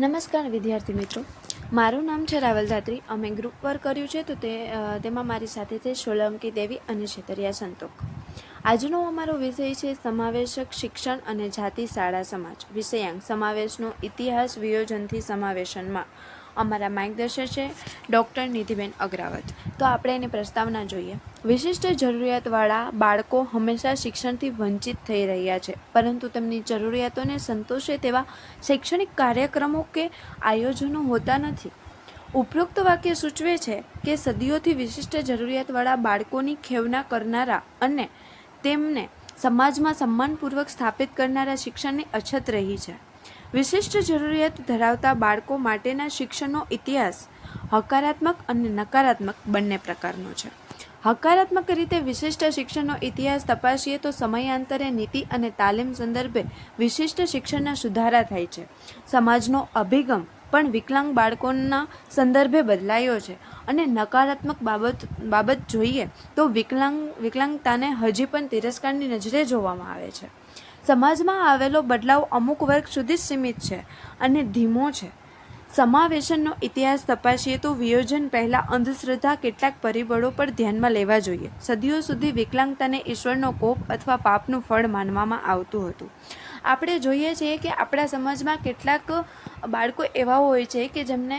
નમસ્કાર વિદ્યાર્થી મિત્રો. મારું નામ છે રાવલ ધાત્રી. અમે ગ્રુપ વર્ક કર્યું છે તો તે તેમાં મારી સાથે છે સોલંકી દેવી અને છેતરિયા સંતોક. આજનો અમારો વિષય છે સમાવેશક શિક્ષણ અને જાતિ શાળા સમાજ. વિષયાંક સમાવેશનો ઇતિહાસ વિયોજનથી સમાવેશનમાં. અમારા માર્ગદર્શક છે ડૉક્ટર નિધિબેન અગ્રાવત. તો આપણે એની પ્રસ્તાવના જોઈએ. વિશિષ્ટ જરૂરિયાતવાળા બાળકો હંમેશા શિક્ષણથી વંચિત થઈ રહ્યા છે, પરંતુ તેમની જરૂરિયાતોને સંતોષે તેવા શૈક્ષણિક કાર્યક્રમો કે આયોજનો હોતા નથી. ઉપરોક્ત વાક્ય સૂચવે છે કે સદીઓથી વિશિષ્ટ જરૂરિયાતવાળા બાળકોની ખેવના કરનારા અને તેમને સમાજમાં સન્માનપૂર્વક સ્થાપિત કરનારા શિક્ષણની અછત રહી છે. વિશિષ્ટ જરૂરિયાત ધરાવતા બાળકો માટેના શિક્ષણનો ઇતિહાસ હકારાત્મક અને નકારાત્મક બંને પ્રકારનો છે. હકારાત્મક રીતે વિશિષ્ટ શિક્ષણનો ઇતિહાસ તપાસીએ તો સમયાંતરે નીતિ અને તાલીમ સંદર્ભે વિશિષ્ટ શિક્ષણના સુધારા થાય છે. સમાજનો અભિગમ પણ વિકલાંગ બાળકોના સંદર્ભે બદલાયો છે અને નકારાત્મક બાબત બાબત જોઈએ તો વિકલાંગ, વિકલાંગતાને હજી પણ તિરસ્કારની નજરે જોવામાં આવે છે. સમાજમાં આવેલો બદલાવ અમુક વર્ગ સુધી સીમિત છે અને ધીમો છે. સમાવેશનનો ઇતિહાસ તપાસીએ તો વિયોજન પહેલાં અંધશ્રદ્ધા કેટલાક પરિબળો પર ધ્યાનમાં લેવા જોઈએ. સદીઓ સુધી વિકલાંગતાને ઈશ્વરનો કોપ અથવા પાપનું ફળ માનવામાં આવતું હતું. આપણે જોઈએ છીએ કે આપણા સમાજમાં કેટલાક બાળકો એવા હોય છે કે જેમને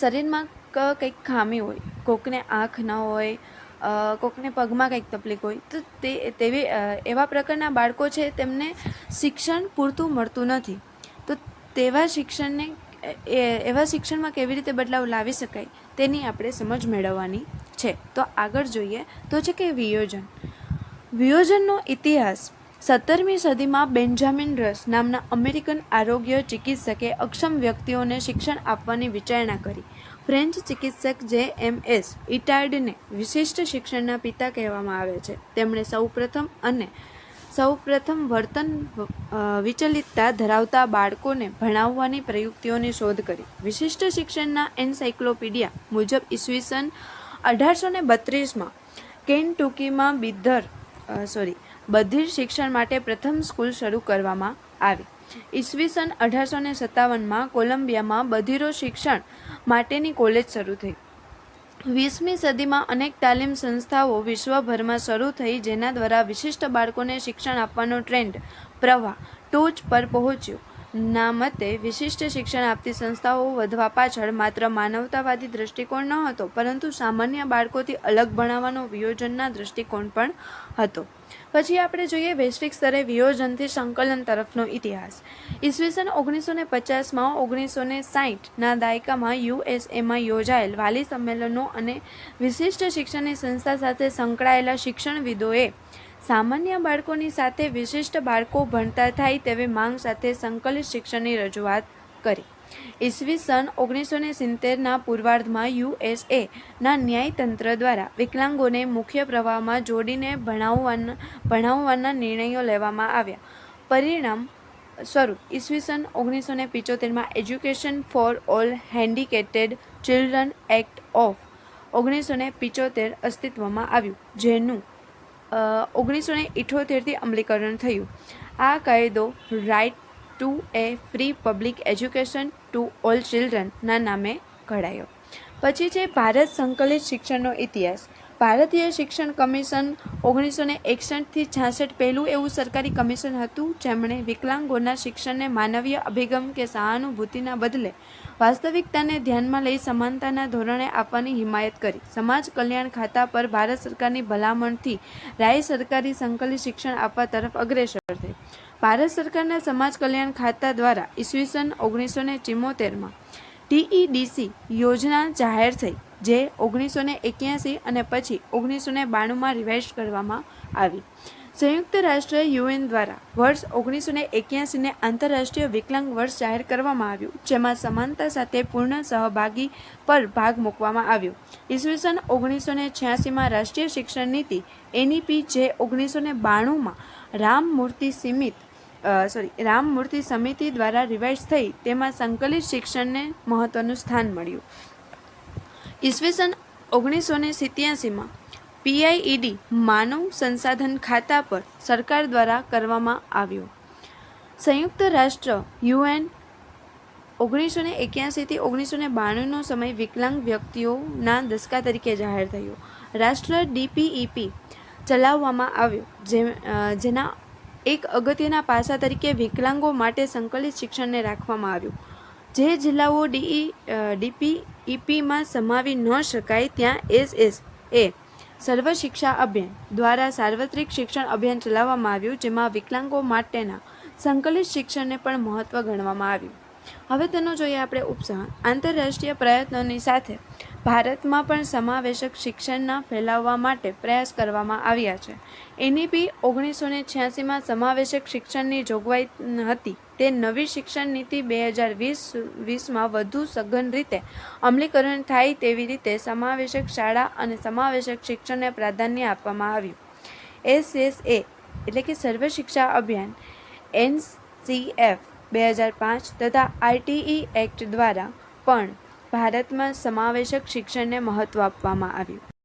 શરીરમાં કંઈક ખામી હોય. કોકને આંખ ન હોય અ, કોકને પગમાં કંઈક તકલીફ હોય તો તે તેવી એવા પ્રકારના બાળકો છે તેમને શિક્ષણ પૂરતું મળતું નથી. તો તેવા શિક્ષણને એવા શિક્ષણમાં કેવી રીતે બદલાવ લાવી શકાય તેની આપણે સમજ મેળવવાની છે. તો આગળ જોઈએ તો છે કે વિયોજન. વિયોજનનો ઇતિહાસ સત્તરમી સદીમાં બેન્જામિન રસ નામના અમેરિકન આરોગ્ય ચિકિત્સકે અક્ષમ વ્યક્તિઓને શિક્ષણ આપવાની વિચારણા કરી. ફ્રેન્ચ ચિકિત્સક જે એમ એસ ઇટાર્ડને વિશિષ્ટ શિક્ષણના પિતા કહેવામાં આવે છે. તેમણે સૌપ્રથમ અને સૌપ્રથમ વર્તન વિચલિતતા ધરાવતા બાળકોને ભણાવવાની પ્રયુક્તિઓની શોધ કરી. વિશિષ્ટ શિક્ષણના એન્સાઇક્લોપીડિયા મુજબ ઈસવીસન અઢારસો ને બત્રીસમાં કેનટુકીમાં બિદ્ધર સોરી, બધિર શિક્ષણ માટે પ્રથમ સ્કૂલ શરૂ કરવામાં આવી. ઈસવીસન અઢારસો ને સત્તાવનમાં કોલંબિયામાં બધીરો શિક્ષણ માટેની કોલેજ શરૂ થઈ. વીસમી સદીમાં અનેક તાલીમ સંસ્થાઓ વિશ્વભરમાં શરૂ થઈ જેના દ્વારા વિશિષ્ટ બાળકોને શિક્ષણ આપવાનો ટ્રેન્ડ પ્રવાહ ટોચ પર પહોંચ્યો. ના મતે વિશિષ્ટ શિક્ષણ આપતી સંસ્થાઓ વધવા પાછળ માત્ર માનવતાવાદી દૃષ્ટિકોણ ન હતો, પરંતુ સામાન્ય બાળકોથી અલગ ભણાવવાનો વિયોજનના દૃષ્ટિકોણ પણ હતો. પછી આપણે જોઈએ વૈશ્વિક સ્તરે વિયોજનથી સંકલન તરફનો ઇતિહાસ. ઈસવીસન ઓગણીસો ને પચાસમાં ઓગણીસો ને સાહીઠના દાયકામાં યુએસએમાં યોજાયેલ વાલી સંમેલનો અને વિશિષ્ટ શિક્ષણની સંસ્થા સાથે સંકળાયેલા શિક્ષણવિદોએ સામાન્ય બાળકોની સાથે વિશિષ્ટ બાળકો ભણતા થાય તેવી માંગ સાથે સંકલિત શિક્ષણની રજૂઆત કરી. ઈસવીસન ઓગણીસો ને સિત્તેરના પૂર્વાર્ધમાં યુએસએ ના ન્યાયતંત્ર દ્વારા વિકલાંગોને મુખ્ય પ્રવાહમાં જોડીને ભણાવવાના ભણાવવાના નિર્ણયો લેવામાં આવ્યા. પરિણામ સ્વરૂપ ઈસવીસન ઓગણીસો ને પિચોતેરમાં education for all handicapped children act of ઓગણીસો ને પિચોતેર અસ્તિત્વમાં આવ્યું, જેનું ઓગણીસો ને ઇઠોતેરથી અમલીકરણ થયું. આ કાયદો right to a free public education to all ચિલ્ડ્રનના નામે ઘડાયો. પછી છે ભારત સંકલિત શિક્ષણનો ઇતિહાસ. ભારતીય શિક્ષણ કમિશન ઓગણીસો ને એકસઠથી છાસઠ પહેલું એવું સરકારી કમિશન હતું, જેમણે વિકલાંગોના શિક્ષણને માનવીય અભિગમ કે સહાનુભૂતિના બદલે વાસ્તવિકતાને ધ્યાનમાં લઈ સમાનતાના ધોરણે આપવાની હિમાયત કરી. સમાજ કલ્યાણ ખાતા પર ભારત સરકારની ભલામણથી રાય સરકારી સંકલિત શિક્ષણ આપવા તરફ અગ્રેસર થઈ. ભારત સરકારના સમાજ કલ્યાણ ખાતા દ્વારા ઈસવીસન ઓગણીસો ને ચિમ્મોતેરમાં ટીઈડીસી યોજના જાહેર થઈ. જે ઓગણીસો ને એક્યાસી અને પછી ઓગણીસો ને બાણુંમાં રિવાઇઝ કરવામાં આવી. સંયુક્ત રાષ્ટ્ર યુએન દ્વારા વર્ષ ઓગણીસો ને એક્યાસીને આંતરરાષ્ટ્રીય વિકલાંગ વર્ષ જાહેર કરવામાં આવ્યું, જેમાં સમાનતા સાથે પૂર્ણ સહભાગી પર ભાગ મૂકવામાં આવ્યો. ઈસવીસન ઓગણીસો ને છ્યાસીમાં રાષ્ટ્રીય શિક્ષણ નીતિ, એનઈપી, જે ઓગણીસો ને બાણુંમાં રામમૂર્તિ સીમિત સોરી રામમૂર્તિ સમિતિ દ્વારા રિવાઇઝ થઈ, તેમાં સંકલિત શિક્ષણને મહત્ત્વનું સ્થાન મળ્યું. ઈસવીસન ઓગણીસો ને સિત્યાસીમાં પીઆઈઈડી માનવ સંસાધન ખાતા પર સરકાર દ્વારા કરવામાં આવ્યો. સંયુક્ત રાષ્ટ્ર યુએન ઓગણીસો ને એક્યાસીથી ઓગણીસો ને બાણુંનો સમય વિકલાંગ વ્યક્તિઓના દસકા તરીકે જાહેર થયો. રાષ્ટ્ર ડીપીઈપી ચલાવવામાં આવ્યો જે જેના એક અગત્યના પાસા તરીકે વિકલાંગો માટે સંકલિત શિક્ષણને રાખવામાં આવ્યું. જે જિલ્લાઓ ડીઈ ડીપીઈપીમાં સમાવી ન શકાય ત્યાં એસ એસ એ સર્વ શિક્ષા અભિયાન દ્વારા સાર્વત્રિક શિક્ષણ અભિયાન ચલાવવામાં આવ્યું, જેમાં વિકલાંગો માટેના સંકલિત શિક્ષણને પણ મહત્ત્વ ગણવામાં આવ્યું. હવે તેનો જોઈએ આપણે ઉપસાહ. આંતરરાષ્ટ્રીય પ્રયત્નોની સાથે ભારતમાં પણ સમાવેશક શિક્ષણના ફેલાવવા માટે પ્રયાસ કરવામાં આવ્યા છે. એનઈપી ઓગણીસો ને છ્યાસીમાં સમાવેશક શિક્ષણની જોગવાઈ હતી. તે નવી શિક્ષણ નીતિ બે હજાર વીસ વીસમાં વધુ સઘન રીતે અમલીકરણ થાય તેવી રીતે સમાવેશક શાળા અને સમાવેશક શિક્ષણને પ્રાધાન્ય આપવામાં આવ્યું. એસએસએ એટલે કે સર્વ શિક્ષા અભિયાન, એનસીએફ બે હજાર પાંચ તથા આઈટીઈ એક્ટ દ્વારા પણ ભારતમાં સમાવેશક શિક્ષણને મહત્ત્વ આપવામાં આવ્યું.